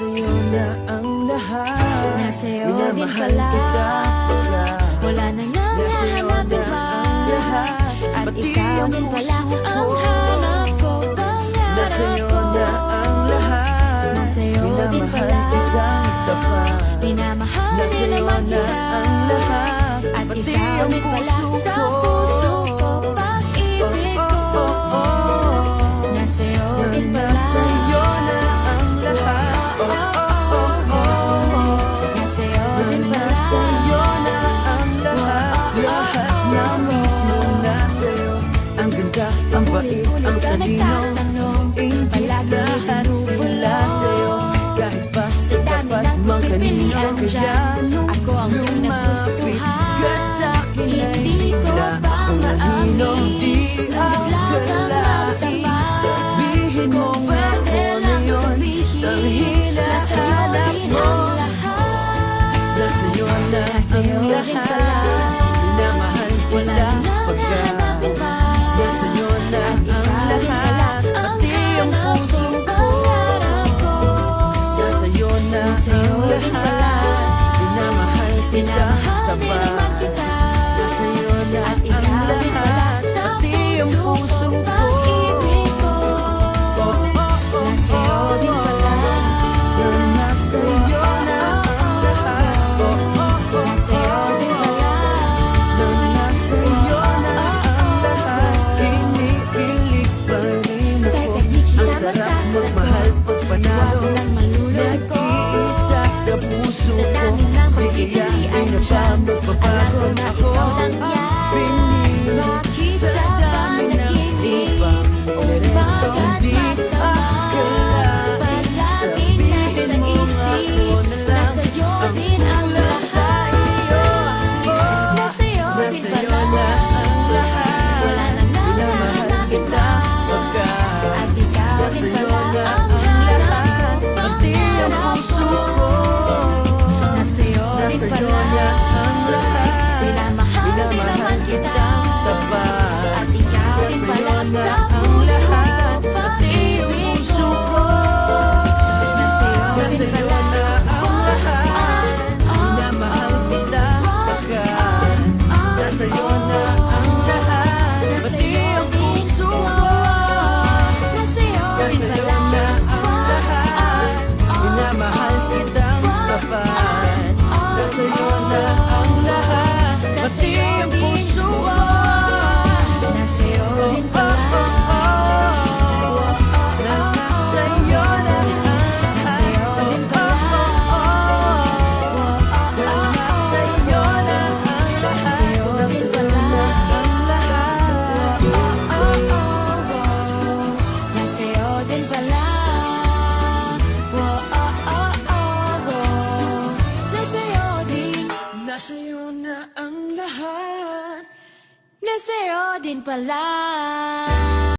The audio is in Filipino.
Sa'yo na ang lahat. Nasa'yo din pala kita, pala. Wala nang nangahanapin pa. At ikaw din pala ang hal mabait ang talino Ingit lahat sila sa'yo. Kahit pa sa tapat mang kanino Kaya nung ako ang lumapit. Ka sa'kin ay Wala akong mahino Di ako galain Sabihin mo nga ko ano na yun Ang hinahanap mo. Nasa'yo na ang lahat. freedom. sejolnya Anggrahan tidak mahal kita tebal Arti kawin pada Sa'yo na ang lahat. Nasa'yo din pala.